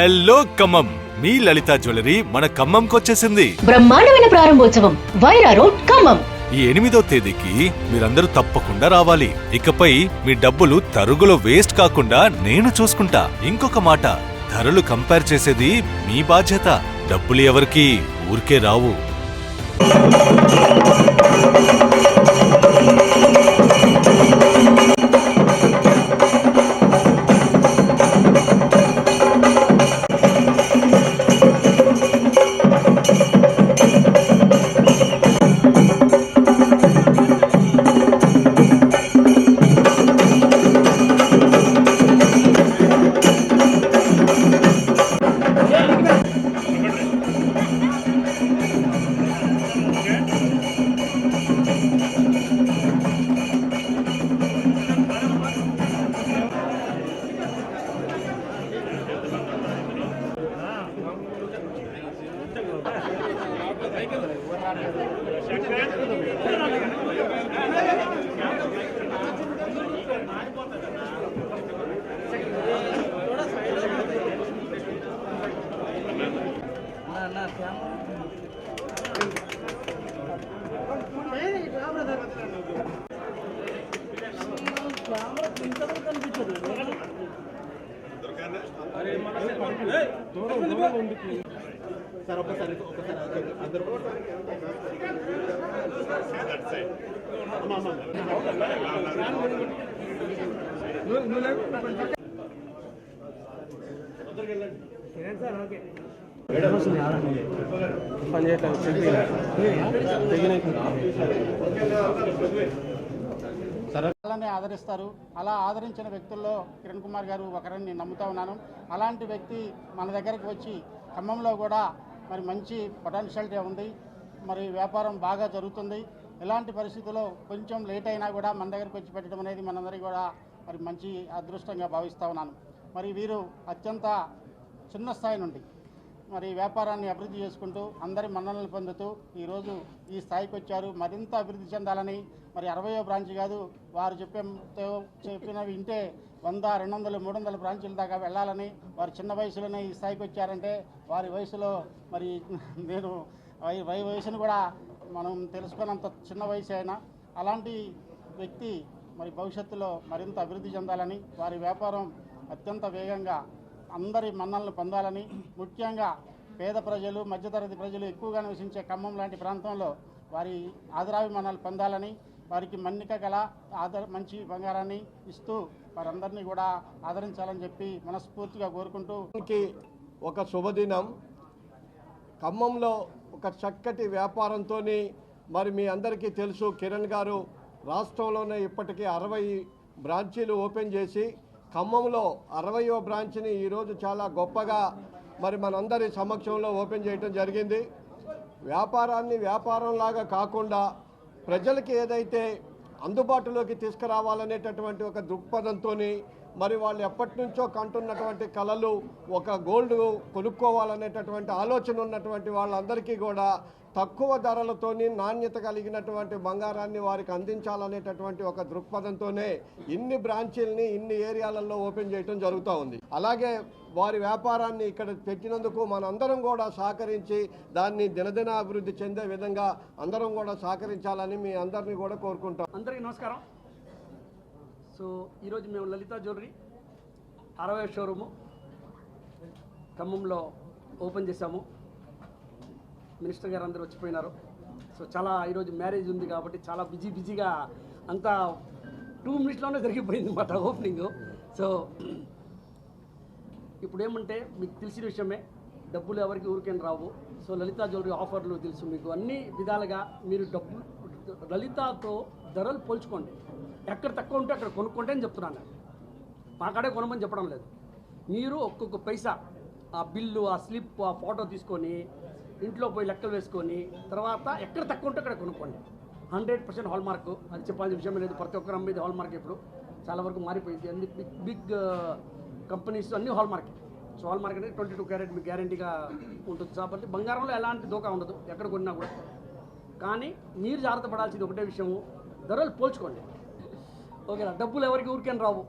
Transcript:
Hello Khammam. మీ Lalitha jewellery మన ఖమ్మంకి వచ్చేసింది. బ్రహ్మాండమైన ప్రారంభోత్సవం. వైరా రోడ్ ఖమ్మం. ఈ ఎనిమిదో తేదీకి మీరందరూ తప్పకుండా రావాలి. ఇకపై మీ డబ్బులు తరుగులో వేస్ట్ కాకుండా నేను చూసుకుంటా. ఇంకొక మాట ధరలు కంపేర్ చేసేది మీ బాధ్యత. డబ్బులు ఎవరికి ఊరికే రావు. కనిపించదు దూరం దూరం ఉంది అలానే ఆదరిస్తారు. అలా ఆదరించిన వ్యక్తుల్లో కిరణ్ కుమార్ గారు ఒకరని నేను నమ్ముతా ఉన్నాను. అలాంటి వ్యక్తి మన దగ్గరికి వచ్చి ఖమ్మంలో కూడా మరి మంచి పొటెన్షియాలిటీ ఉంది. మరి వ్యాపారం బాగా జరుగుతుంది. ఇలాంటి పరిస్థితుల్లో కొంచెం లేట్ అయినా కూడా మన దగ్గరికి వచ్చి పెట్టడం అనేది మనందరికీ కూడా మరి మంచి అదృష్టంగా భావిస్తూ ఉన్నాను. మరి వీరు అత్యంత చిన్న స్థాయి నుండి మరి వ్యాపారాన్ని అభివృద్ధి చేసుకుంటూ అందరి మన్ననలు పొందుతూ ఈరోజు ఈ స్థాయికి వచ్చారు. మరింత అభివృద్ధి చెందాలని మరి అరవయో బ్రాంచ్ కాదు వారు చెప్పే చెప్పినవి వింటే వంద రెండు వందలు మూడు వందల బ్రాంచుల దాకా వెళ్ళాలని వారు చిన్న వయసులోనే ఈ స్థాయికి వచ్చారంటే వారి వయసులో మరి నేను వై వై వయసును కూడా మనం తెలుసుకున్నంత చిన్న వయసు అయినా అలాంటి వ్యక్తి మరి భవిష్యత్తులో మరింత అభివృద్ధి చెందాలని వారి వ్యాపారం అత్యంత వేగంగా అందరి మన్నలను పొందాలని ముఖ్యంగా పేద ప్రజలు మధ్యతరగతి ప్రజలు ఎక్కువగా నివసించే ఖమ్మం లాంటి ప్రాంతంలో వారి ఆదరాభిమానాలు పొందాలని వారికి మన్నిక గల ఆదర మంచి బంగారాన్ని ఇస్తూ వారందరినీ కూడా ఆదరించాలని చెప్పి మనస్ఫూర్తిగా కోరుకుంటూ ఒక శుభదినం. ఖమ్మంలో ఒక చక్కటి వ్యాపారంతో మరి మీ అందరికీ తెలుసు కిరణ్ గారు రాష్ట్రంలోనే ఇప్పటికీ అరవై బ్రాంచీలు ఓపెన్ చేసి ఖమ్మంలో అరవయో బ్రాంచ్ని ఈరోజు చాలా గొప్పగా మరి మనందరి సమక్షంలో ఓపెన్ చేయడం జరిగింది. వ్యాపారాన్ని వ్యాపారంలాగా కాకుండా ప్రజలకి ఏదైతే అందుబాటులోకి తీసుకురావాలనేటటువంటి ఒక దృక్పథంతో మరి వాళ్ళు ఎప్పటి నుంచో కంటున్నటువంటి కళలు ఒక గోల్డ్ కొనుక్కోవాలనేటటువంటి ఆలోచన ఉన్నటువంటి వాళ్ళందరికీ కూడా తక్కువ ధరలతోని నాణ్యత కలిగినటువంటి బంగారాన్ని వారికి అందించాలనేటటువంటి ఒక దృక్పథంతోనే ఇన్ని బ్రాంచీల్ని ఇన్ని ఏరియాలలో ఓపెన్ చేయడం జరుగుతూ ఉంది. అలాగే వారి వ్యాపారాన్ని ఇక్కడ పెట్టినందుకు మనందరం కూడా సహకరించి దాన్ని దినదిన అభివృద్ధి చెందే విధంగా అందరం కూడా సహకరించాలని మీ అందరినీ కూడా కోరుకుంటాం. అందరికీ నమస్కారం. సో ఈరోజు మేము లలిత జ్యువెలరీ అరవై షోరూము ఖమ్మంలో ఓపెన్ చేశాము. మినిస్టర్ గారు అందరూ వచ్చిపోయినారు. సో చాలా ఈరోజు మ్యారేజ్ ఉంది కాబట్టి చాలా బిజీ బిజీగా అంతా టూ మినిట్స్లోనే జరిగిపోయింది మాట ఓపెనింగ్ సో ఇప్పుడు ఏమంటే మీకు తెలిసిన విషయమే డబ్బులు ఎవరికి ఊరికేం రావు. సో లలితా జ్యువెలరీ ఆఫర్లు తెలుసు మీకు. అన్ని విధాలుగా మీరు డబ్బులు లలితతో ధరలు పోల్చుకోండి. ఎక్కడ తక్కువ ఉంటే అక్కడ కొనుక్కోండి అని చెప్తున్నాను మాకాడే కొనమని చెప్పడం లేదు. మీరు ఒక్కొక్క పైసా ఆ బిల్లు ఆ స్లిప్ ఆ ఫోటో తీసుకొని ఇంట్లో పోయి లెక్కలు వేసుకొని తర్వాత ఎక్కడ తక్కువ ఉంటే అక్కడ కొనుక్కోండి. హండ్రెడ్ పర్సెంట్ హాల్ మార్క్ అది చెప్పాల్సిన విషయం లేదు. ప్రతి ఒక్కరు అమ్మేది హాల్ మార్క్ ఇప్పుడు. చాలా వరకు మారిపోయింది. అన్ని బిగ్ బిగ్ కంపెనీస్ అన్ని hallmark so hallmark అనేది ట్వంటీ టూ క్యారెట్ మీకు గ్యారంటీగా ఉంటుంది. కాబట్టి బంగారంలో ఎలాంటి దోకా ఉండదు. ఎక్కడ కొన్నా కూడా. కానీ మీరు జాగ్రత్త పడాల్సింది ఒకటే విషయము. ధరలు పోల్చుకోండి. ఓకేనా? డబ్బులు ఎవరికి ఊరికేం రావు.